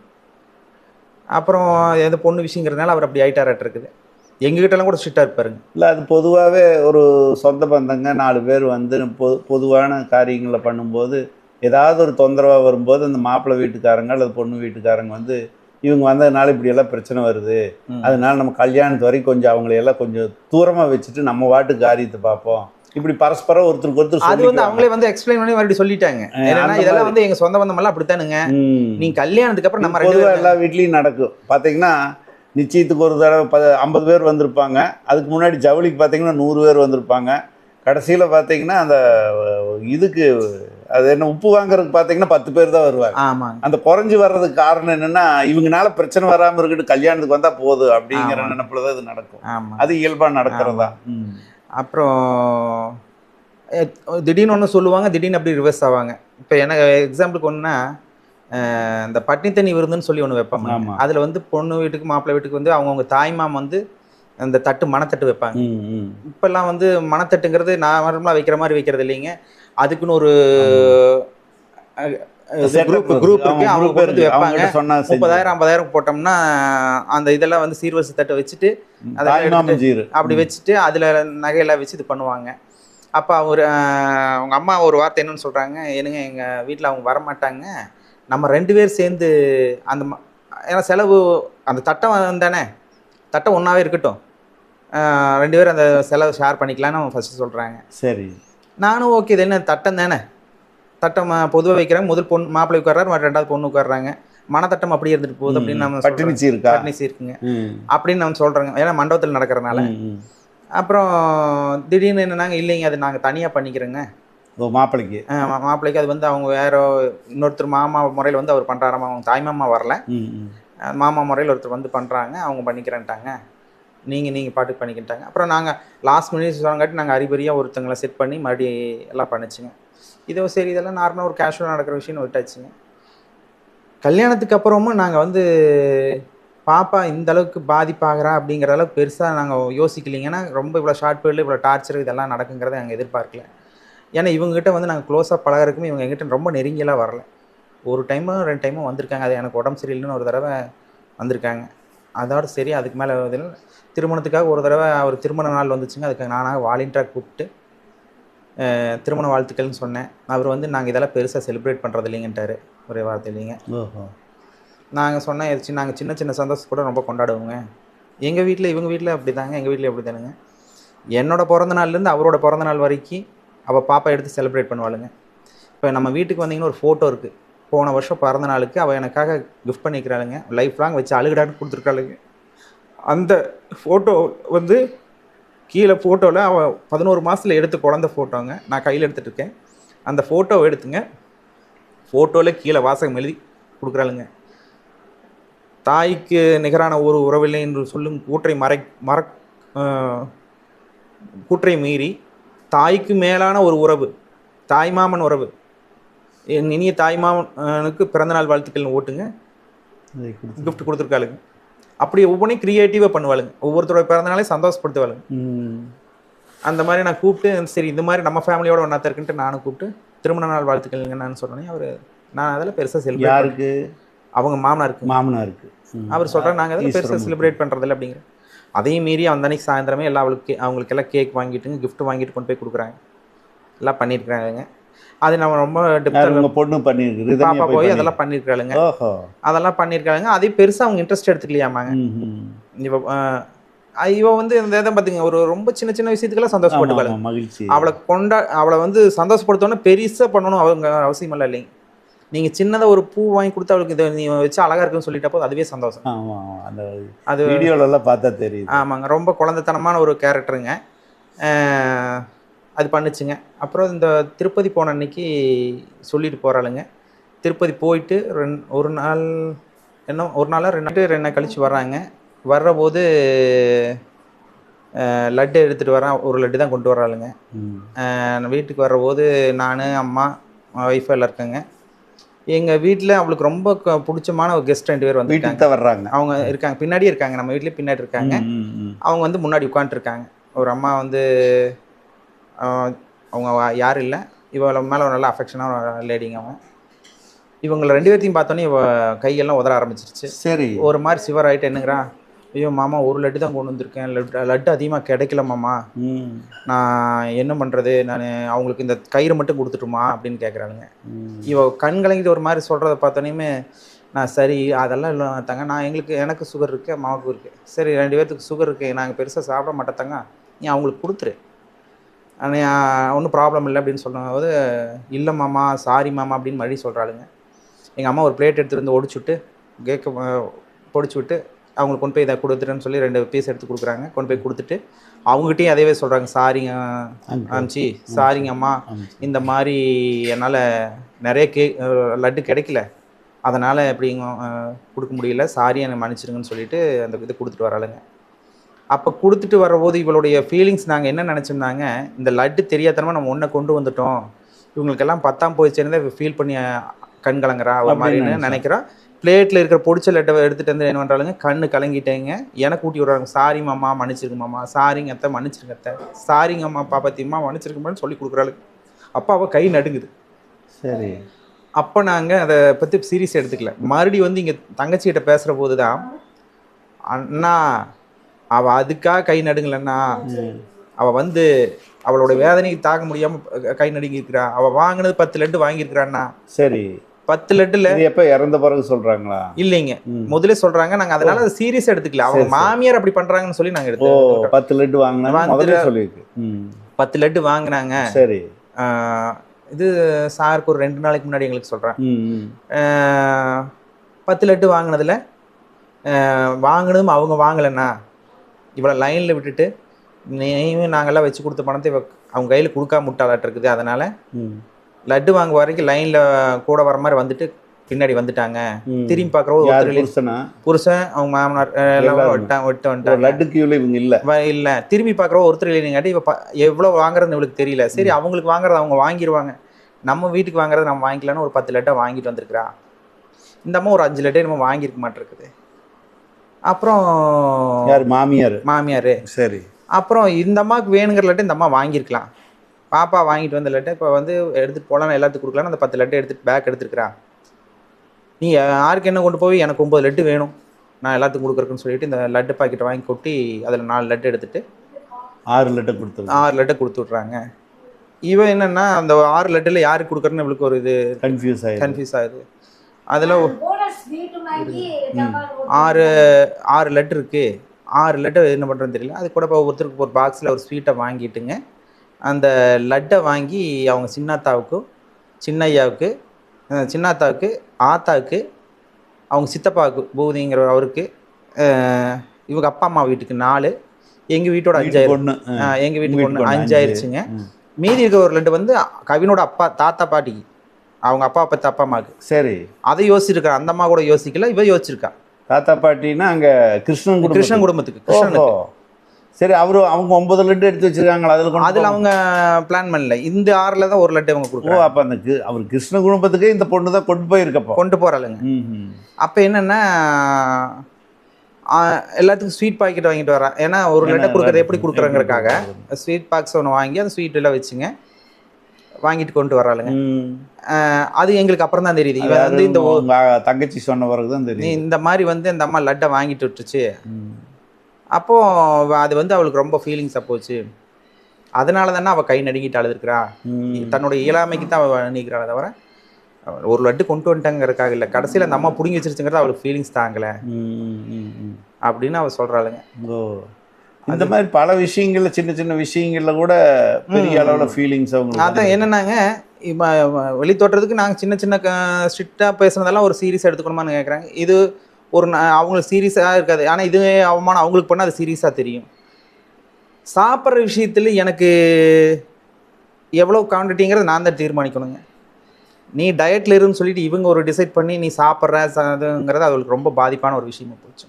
அப்புறம் எந்த பொண்ணு விஷயங்கிறதுனால அவர் அப்படி ஆயிட்டாராட்டு இருக்குது. எங்ககிட்டலாம் கூட ஸ்ட்ரிக்டாக இருப்பாருங்க. இல்லை அது பொதுவாகவே ஒரு சொந்த பந்தங்க. நாலு பேர் வந்து பொது பொதுவான காரியங்களை பண்ணும்போது ஏதாவது ஒரு தொந்தரவாக வரும்போது அந்த மாப்பிள்ளை வீட்டுக்காரங்க அல்லது பொண்ணு வீட்டுக்காரங்க வந்து இவங்க வந்ததுனால இப்படி எல்லாம் பிரச்சனை வருது. அதனால நம்ம கல்யாணத்து வரைக்கும் கொஞ்சம் அவங்களை எல்லாம் கொஞ்சம் தூரமாக வச்சுட்டு நம்ம வாட்டு காரியத்தை பார்ப்போம் இப்படி பரஸ்பரம் ஒருத்தருக்கு ஒருத்தர் அது வந்து. அவங்களே வந்து எக்ஸ்பிளைன் பண்ணி மறுபடியும் சொல்லிட்டாங்க ஏன்னா இதெல்லாம். வந்து எங்க சொந்த பந்தம் எல்லாம் அப்படித்தானுங்க. நீங்க கல்யாணத்துக்கு அப்புறம் நம்ம பொதுவாக எல்லா வீட்லேயும் நடக்கும் பார்த்தீங்கன்னா நிச்சயத்துக்கு ஒரு தடவை ப ஐம்பது பேர் வந்திருப்பாங்க அதுக்கு முன்னாடி ஜவுளிக்கு பார்த்தீங்கன்னா நூறு பேர் வந்திருப்பாங்க கடைசியில் பார்த்தீங்கன்னா அந்த இதுக்கு அது என்ன உப்பு வாங்குறதுக்கு பார்த்தீங்கன்னா பத்து பேர் தான் வருவாங்க. ஆமாங்க அந்த குறைஞ்சு வர்றதுக்கு காரணம் என்னன்னா இவங்கனால பிரச்சனை வராமல் இருக்கட்டும் கல்யாணத்துக்கு வந்தால் போதும் அப்படிங்கிற. நினைப்புல தான் இது நடக்கும். ஆமா. அது இயல்பாக நடக்கிறதா? அப்புறம் திடீர்னு ஒன்று சொல்லுவாங்க திடீர்னு அப்படி ரிவர்ஸ் ஆவாங்க. இப்போ எனக்கு எக்ஸாம்பிளுக்கு ஒன்றுனா இந்த பட்னி தண்ணி விருந்துன்னு சொல்லி ஒன்று வைப்பாங்க. அதில் வந்து பொண்ணு வீட்டுக்கு மாப்பிள்ளை வீட்டுக்கு வந்து அவங்கவுங்க தாய்மாம் வந்து அந்த தட்டு மணத்தட்டு வைப்பாங்க. இப்போல்லாம் வந்து மணத்தட்டுங்கிறது நார்மலாக வைக்கிற மாதிரி வைக்கிறது இல்லைங்க. அதுக்குன்னு ஒரு குரூப் குரூப் இருக்கு. அவங்க வந்து வைப்பாங்க. முப்பதாயிரம் ஐம்பதாயிரம் போட்டோம்னா அந்த இதெல்லாம் வந்து சீர்வரிசை தட்டை வச்சுட்டு அப்படி வச்சுட்டு அதில் நகையெல்லாம் வச்சு இது பண்ணுவாங்க. அப்போ அவர் அவங்க அம்மா ஒரு வார்த்தை என்னன்னு சொல்கிறாங்க என்னங்க எங்கள் வீட்டில் அவங்க வரமாட்டாங்க. நம்ம ரெண்டு பேர் சேர்ந்து அந்த ஏன்னா செலவு அந்த தட்டம் தானே தட்டம் ஒன்றாவே இருக்கட்டும். ரெண்டு பேரும் அந்த செலவு ஷேர் பண்ணிக்கலாம்னு அவங்க ஃபஸ்ட்டு சொல்கிறாங்க சரி. நானும் ஓகே இது என்ன தட்டம் தானே? தட்டம் பொதுவாக வைக்கிறாங்க முதல் பொண்ணு மாப்பிள்ளை உட்கார்றாரு ரெண்டாவது பொண்ணு உட்கார்றாங்க. மனத்தட்டம் அப்படியே இருந்துட்டு போகுது அப்படின்னு நம்ம. பட்டினிச்சி இருக்கா? பட்டினிச்சி இருக்குங்க. அப்படின்னு நம்ம சொல்றோங்க. ஏன்னா மண்டபத்தில் நடக்கிறனால. அப்புறம் திடீர்னு என்னன்னாங்க இல்லைங்க அது நாங்கள் தனியாக பண்ணிக்கிறோங்க. ஓ மாப்பிளைக்கு மாப்பிள்ளைக்கு அது வந்து அவங்க வேற இன்னொருத்தர் மாமா முறையில் வந்து அவர் பண்ணுறாராமா அவங்க தாய் மாமா வரல. மாமா முறையில் ஒருத்தர் வந்து பண்ணுறாங்க அவங்க பண்ணிக்கிறேன்ட்டாங்க. நீங்கள் நீங்கள் பாட்டுக்கு பண்ணிக்கிட்டாங்க. அப்புறம் நாங்கள் லாஸ்ட் மினிட் சொன்னாங்காட்டி நாங்கள் அறிபறியாக ஒருத்தங்களை செட் பண்ணி மறுபடி எல்லாம் பண்ணுச்சுங்க. இதோ சரி இதெல்லாம் நார்மலாக ஒரு கேஷுவலாக நடக்கிற விஷயம்னு விட்டாச்சுங்க. கல்யாணத்துக்கு அப்புறமும் நாங்கள் வந்து பாப்பா இந்த அளவுக்கு பாதிப்பாகிறா அப்படிங்கிற அளவுக்கு பெருசாக நாங்கள் யோசிக்கலைங்கன்னா ரொம்ப இவ்வளோ ஷார்ட் பீரியடில் இவ்வளோ டார்ச்சர் இதெல்லாம் நடக்குங்கிறத நாங்கள் எதிர்பார்க்கல. ஏன்னா இவங்ககிட்ட வந்து நாங்கள் க்ளோஸாக பழகிறதுக்குமே இவங்க எங்கிட்ட ரொம்ப நெருங்கியெல்லாம் வரல. ஒரு டைமும் ரெண்டு டைமும் வந்திருக்காங்க. அது எனக்கு உடம்பு சரியில்லைன்னு ஒரு தடவை வந்திருக்காங்க. அதோட சரி அதுக்கு மேலே திருமணத்துக்காக ஒரு தடவை அவர் திருமண நாள் வந்துச்சுங்க. அதுக்கு நானாக வாலண்டியராக கூப்பிட்டு திருமண வாழ்த்துக்கள்னு சொன்னேன். அவர் வந்து நாங்கள் இதெல்லாம் பெருசாக செலிப்ரேட் பண்ணுறது இல்லைங்கன்ட்டாரு. ஒரே வார்த்தை இல்லைங்க. நாங்கள் சொன்ன சி நாங்கள் சின்ன சின்ன சந்தோஷம் கூட ரொம்ப கொண்டாடுவோங்க. எங்கள் வீட்டில் இவங்க வீட்டில் அப்படி தாங்க எங்கள் வீட்டில் அப்படி தானுங்க என்னோட பிறந்த நாள்லேருந்து அவரோட பிறந்த நாள் வரைக்கும் அவள் பாப்பா எடுத்து செலிப்ரேட் பண்ணுவாளுங்க. இப்போ நம்ம வீட்டுக்கு வந்தீங்கன்னா ஒரு ஃபோட்டோ இருக்குது போன வருஷம் பிறந்த நாளுக்கு அவள் எனக்காக கிஃப்ட் பண்ணிக்கிறாளுங்க. லைஃப் லாங் வச்சு அழுகடான்னு கொடுத்துருக்காளுங்க. அந்த ஃபோட்டோ வந்து கீழே ஃபோட்டோவில் அவள் பதினோரு மாதத்தில் எடுத்து குழந்த ஃபோட்டோங்க நான் கையில் எடுத்துகிட்டு இருக்கேன். அந்த ஃபோட்டோவை எடுத்துங்க. ஃபோட்டோவில் கீழே வாசகம் எழுதி கொடுக்குறாளுங்க. தாய்க்கு நிகரான ஒரு உறவில்லை என்று சொல்லும் கூற்றை மறை மற கூற்றை மீறி தாய்க்கு மேலான ஒரு உறவு தாய்மாமன் உறவு என் இனிய தாய்மாமனுக்கு பிறந்தநாள் வாழ்த்துக்கள் ஓட்டுங்க. gift கொடுத்துருக்காளுங்க. அப்படி ஒவ்வொன்றையும் க்ரியேட்டிவாக பண்ணுவாளுங்க. ஒவ்வொருத்தரோட பிறந்தநாளையும் சந்தோஷப்படுத்துவாளுங்க. ம். அந்த மாதிரி நான் கூப்பிட்டு சரி இந்த மாதிரி நம்ம ஃபேமிலியோட ஒன்றா இருக்குன்ட்டு நானும் கூப்பிட்டு திருமண நாள் வாழ்த்துக்கள்ங்க நான் சொன்னேன் அவர் நான் அதில் பெருசாக செலிப்ரேட் யாருக்கு? அவங்க மாமனாருக்கு. மாமனாருக்கு. அவர் சொல்கிறாங்க நாங்கள் எதாவது பெருசாக செலிப்ரேட் பண்ணுறதில்ல அப்படிங்கிற. அதையும் மீறி அந்த அன்னைக்கு சாயந்தரமே எல்லா அவளுக்கு அவங்களுக்கு எல்லாம் கேக் வாங்கிட்டுங்க gift வாங்கிட்டு கொண்டு போய் கொடுக்குறாங்க. எல்லாம் பண்ணியிருக்கிறாங்க. அது நம்ம ரொம்ப உங்க பொண்ணு பண்ணிருக்கு பாப்பா போய் அதெல்லாம் பண்ணியிருக்காளுங்க ஓஹோ. அதெல்லாம் பண்ணியிருக்காங்க அதே பெருசாக அவங்க இன்ட்ரெஸ்ட் எடுத்துக்கலையாமாங்க. ம். இவ வந்து இந்த இதை பார்த்துங்க ஒரு ரொம்ப சின்ன சின்ன விஷயத்துக்கெல்லாம் ஆமா, மகிழ்ச்சி. அவளை கொண்டா அவளை வந்து சந்தோஷப்படுத்தோன்னே பெருசாக பண்ணணும் அவங்க அவசியம் இல்லை இல்லைங்க. நீங்கள் சின்னதாக ஒரு பூ வாங்கி கொடுத்து அவளுக்கு இதை நீ வச்சு அழகா இருக்குன்னு சொல்லிட்டப்போ அதுவே சந்தோஷம். அந்த அது வீடியோல எல்லாம் பார்த்தா தெரியுது. ஆமாங்க ரொம்ப குழந்தைத்தனமான ஒரு கேரக்டருங்க அது பண்ணுச்சுங்க. அப்புறம் இந்த திருப்பதி போன அன்னைக்கு சொல்லிட்டு போகிறாளுங்க திருப்பதி போயிட்டு ரெண் ஒரு நாள் என்ன ஒரு நாளாக ரெண்டு நாள் ரெண்டு நாள் கழிச்சு வர்றாங்க. வர்றபோது லட்டு எடுத்துகிட்டு வரேன் ஒரு லட்டு தான் கொண்டு. அஹ், வீட்டுக்கு வர்றபோது நான் அம்மா ஒய்ஃப் எல்லாம் இருக்காங்க. எங்கள் வீட்டில் அவளுக்கு ரொம்ப பிடிச்சமான ஒரு கெஸ்ட் ரெண்டு பேர் வீட்டுக்கு வந்துருக்காங்க. தான் வர்றாங்க. அவங்க இருக்காங்க. பின்னாடியே இருக்காங்க. நம்ம வீட்லேயே பின்னாடி இருக்காங்க. அவங்க வந்து முன்னாடி உட்காந்துருக்காங்க ஒரு அம்மா வந்து அவங்க யாரும் இல்லை. இவள மேலே ஒரு நல்ல அஃபெக்ஷனாக லேடிங்க அவன். இவங்களை ரெண்டு பேர்த்தையும் பார்த்தோன்னே இவ கையெல்லாம் உதற ஆரம்பிச்சிருச்சு. சரி. ஒரு மாதிரி சிவர் ஆகிட்டு என்னங்கிறான் ஐயோ மாமா ஒரு லட்டு தான் கொண்டு வந்திருக்கேன். லட்டு லட்டு அதிகமாக கிடைக்கல மாமா. நான் என்ன பண்ணுறது நான் அவங்களுக்கு இந்த கயிறு மட்டும் கொடுத்துட்டுமா? அப்படின்னு கேட்குறானுங்க. இவ கண் கலங்கிட்டு ஒரு மாதிரி சொல்கிறத பார்த்தோன்னே நான் சரி அதெல்லாம் இல்லை தாங்க. நான் எங்களுக்கு எனக்கு சுகர் இருக்குது அம்மாவுக்கும் இருக்குது சரி ரெண்டு பேர்த்துக்கு சுகர் இருக்குது நாங்கள் பெருசாக சாப்பிட மாட்டேத்தாங்க நீ அவங்களுக்கு கொடுத்துரு. ஒன்றும் ப்ராப்ளம் இல்லை அப்படின்னு சொல்லும்போது இல்லை மாமா சாரி மாமா அப்படின்னு மறுபடியும் சொல்கிறாளுங்க எங்கள் அம்மா ஒரு பிளேட் எடுத்துட்டு வந்து ஒடிச்சுட்டு கேக்க பொடிச்சு விட்டு அவங்களுக்கு கொண்டு போய் இதை கொடுத்துட்டேன்னு சொல்லி ரெண்டு பீஸ் எடுத்து கொடுக்குறாங்க. கொண்டு போய் கொடுத்துட்டு அவங்ககிட்டயும் அதேவே சொல்கிறாங்க சாரிங்க. ஆம்ச்சி சாரிங்க அம்மா ஆமா. இந்த மாதிரி என்னால் நிறைய கே லட்டு கிடைக்கல. அதனால் எப்படிங்க கொடுக்க முடியல. சாரி எனக்கு மன்னிச்சிருங்கன்னு சொல்லிட்டு அந்த இது கொடுத்துட்டு வராளுங்க. அப்போ கொடுத்துட்டு வரபோது இவளுடைய ஃபீலிங்ஸ் நாங்கள் என்ன நினச்சோம்னாங்க இந்த லட்டு தெரியாதனமா நம்ம ஒன்றை கொண்டு வந்துட்டோம். இவங்களுக்கெல்லாம் பத்தாம் போயிடுச்சுன்னு ஃபீல் பண்ணி கண் கலங்குறா ஒரு மாதிரின்னு. நினைக்கிறா. பிளேட்டில் இருக்கிற பொடிச்ச லட்டை எடுத்துகிட்டு வந்து என்ன பண்ணுறாளுங்க கண்ணு கலங்கிட்டேங்க. எனக்கு ஊட்டி விடுறாங்க. சாரி மாமா மன்னிச்சிருங்க மாமா. சாரிங்க அத்தை மன்னிச்சிருங்க அத்தை. சாரிங்க அம்மா பாப்பாத்தியம்மா மன்னிச்சிருங்கம்மான்னு சொல்லி கொடுக்குறாளுங்க. அப்போ அவள் கை நடுங்குது. சரி. அப்போ நாங்கள் அதை பற்றி சீரியஸ் எடுத்துக்கல. மறுபடியும் வந்து இங்கே தங்கச்சிகிட்ட பேசுகிற போது தான் அண்ணா அவள் அதுக்காக கை நடுங்கலண்ணா ம். அவள் வந்து அவளோட வேதனைக்கு தாங்க முடியாமல் கை நடுங்கி இருக்கிறா. அவள் வாங்கினது பத்து லட்டு வாங்கியிருக்கிறாண்ணா சரி. பத்து லட்டுல எப்ப இறந்த பிறகு சொல்றாங்களா? இல்லைங்க. முதல்ல சொல்றாங்க நாங்க அதனால அதை சீரியஸ் எடுத்துக்கல. அவங்க. மாமியார் அப்படி பண்றாங்கன்னு சொல்லி நாங்க ஓ எடுத்தோம் பத்து லட்டு வாங்கினா சொல்லியிருக்கு. பத்து லட்டு வாங்கினாங்க. சரி. இது சாருக்கு ஒரு ரெண்டு நாளைக்கு முன்னாடி எங்களுக்கு சொல்றேன். பத்து லட்டு வாங்கினதில் வாங்கினதும் அவங்க வாங்கலைண்ணா இவ்வளோ லைனில் விட்டுட்டு நீயும் நாங்கள்லாம் வச்சு கொடுத்த பணத்தை இவ அவங்க கையில் கொடுக்காம முட்டாளாட்டு இருக்குது. அதனால். லட்டு வாங்க வரைக்கும் லைனில் கூட வர மாதிரி வந்துட்டு பின்னாடி வந்துட்டாங்க. திரும்பி பார்க்குறவோ புருஷனா? அவங்க மாமனார் எல்லாம். விட்டாங்க விட்டு வந்துட்டாங்க. லட்டு கியூல இவங்க இல்ல. இல்ல. திரும்பி பார்க்குறவோ ஒருத்தர் இல்லைங்காட்டி இப்போ எவ்வளோ வாங்குறதுன்னு இவளுக்கு தெரியல. சரி அவங்களுக்கு வாங்குறது அவங்க வாங்கிடுவாங்க நம்ம வீட்டுக்கு வாங்குறது நம்ம வாங்கிக்கலாம்னு ஒரு பத்து லட்டை வாங்கிட்டு வந்திருக்கிறா. இந்த அம்மா ஒரு அஞ்சு லட்டே நம்ம வாங்கியிருக்க மாட்டிருக்குது. அப்புறம் யார்? மாமியார். மாமியார். சரி. அப்புறம் இந்த அம்மாவுக்கு வேணுங்கிற லட்டு இந்த அம்மா வாங்கியிருக்கலாம். பாப்பா வாங்கிட்டு வந்த லட்டை இப்போ வந்து எடுத்துகிட்டு போகலாம் எல்லாத்துக்கும் கொடுக்கலான்னு அந்த பத்து லட்டை எடுத்துட்டு பேக் எடுத்துருக்கிறா. நீ யாருக்கு என்ன கொண்டு போய்? எனக்கு ஒம்பது லட்டு வேணும். நான் எல்லாத்துக்கும் கொடுக்குறேன்னு சொல்லிட்டு இந்த லட்டு பாக்கெட்டை வாங்கி கொட்டி அதில் நாலு லட்டு எடுத்துட்டு ஆறு லட்டு கொடுத்துருங்க. ஆறு லட்டை கொடுத்து விட்றாங்க. இவன் என்னன்னா அந்த ஆறு லட்டில் யாருக்கு கொடுக்குறன்னு இவளுக்கு ஒரு இது கன்ஃபியூஸ் ஆயிடுது. கன்ஃபியூஸ் ஆகுது அதில் ஆறு ஆறு லட்டு இருக்கு. ஆறு லட்டு என்ன பண்ணுறதுன்னு தெரியல. அது கூட இப்போ ஒருத்தருக்கு ஒரு பாக்ஸில் ஒரு ஸ்வீட்டை வாங்கிட்டுங்க. அந்த லட்டை வாங்கி அவங்க சின்னாத்தாவுக்கும் சின்னையாவுக்கு சின்னாத்தாவுக்கு ஆத்தாவுக்கு அவங்க சித்தப்பாவுக்கு பூதிங்கிற அவருக்கு இவங்க அப்பா அம்மா வீட்டுக்கு நாலு எங்கள் வீட்டோட அஞ்சாயிரம் பொண்ணு அஹ் எங்க வீட்டுக்கு ஒன்று அஞ்சாயிருச்சுங்க. மீதி இருக்க ஒரு லட்டு வந்து கவினோட அப்பா தாத்தா பாட்டிக்கு. அவங்க அப்பா அப்பா அப்பா அம்மாவுக்கு சரி அதை யோசிச்சிருக்கா அந்த அம்மா கூட யோசிக்கல இவ யோசிச்சிருக்கா. தாத்தா பாட்டினா அங்க கிருஷ்ணன் கிருஷ்ணன் குடும்பத்துக்கு கிருஷ்ணனுக்கு. சரி அவரு அவங்க ஒன்பது லட்டு எடுத்து வச்சிருக்காங்களா? அதுல அதுல. அவங்க பிளான் பண்ணல. இந்த ஆறுல தான் ஒரு லட்டு அவங்க ஓ கொடுக்குறாங்க அப்ப அந்த அவர் கிருஷ்ண குடும்பத்துக்கே இந்த பொண்ணு தான் கொண்டு போயிருக்கப்போ. கொண்டு ம். அப்ப என்னன்னா எல்லாத்துக்கும் ஸ்வீட் பாக்கெட் வாங்கிட்டு வரேன் ஏன்னா ஒரு லட்டை ஏன்னா, கொடுக்குறது எப்படி கொடுக்குறங்கிறக்காக? ஸ்வீட் பாக்ஸ் ஒன்று வாங்கி அந்த ஸ்வீட் எல்லாம் வச்சுங்க. வாங்கிட்டு கொண்டு வராளுங்க. அது எங்களுக்கு அப்புறம் தான் தெரியுது. இவன் வந்து இந்த தங்கச்சி சொன்ன பிறகு தான் நீ தெரியும் இந்த மாதிரி வந்து இந்த அம்மா லட்டை வாங்கிட்டு விட்டுச்சு. அப்போ அது வந்து அவளுக்கு ரொம்ப ஃபீலிங்ஸாக போச்சு. அதனால தானே அவள் கை நடுங்கிட்டு அழுதுருக்கிறா. தன்னோட இயலாமைக்கு தான் அவள் நீக்கிறாளே தவிர ஒரு லட்டு கொண்டு வந்துட்டாங்கிறதுக்காக இல்லை. கடைசியில் அந்த அம்மா பிடுங்கி வச்சிருச்சுங்கிறது அவளுக்கு ஃபீலிங்ஸ் தாங்கலை. அப்படின்னு அவள் சொல்கிறாளுங்க ஓ. இந்த மாதிரி பல விஷயங்கள்ல சின்ன சின்ன விஷயங்கள்ல கூட பெரிய அளவுல ஃபீலிங்ஸ் அவங்க அதான் என்னன்னாங்க இப்போ வெளி தோற்றத்துக்கு நாங்கள் சின்ன சின்ன ஸ்ட்ரிக்டாக பேசுனதெல்லாம் ஒரு சீரியஸ் எடுத்துக்கணுமான்னு கேட்குறாங்க இது ஒரு அவங்களுக்கு சீரியஸாக இருக்காது. ஆனால் இது அவமானம் அவங்களுக்கு பண்ணால் அது சீரியஸாக தெரியும். சாப்பிட்ற விஷயத்தில் எனக்கு எவ்வளோ குவான்டிட்டிங்கிறத நான் தான் தீர்மானிக்கணுங்க. நீ டயட்டில் இருன்னு சொல்லிட்டு இவங்க ஒரு டிசைட் பண்ணி நீ சாப்பிட்ற அதுங்கிறது அவளுக்கு ரொம்ப பாதிப்பான ஒரு விஷயமா போச்சு.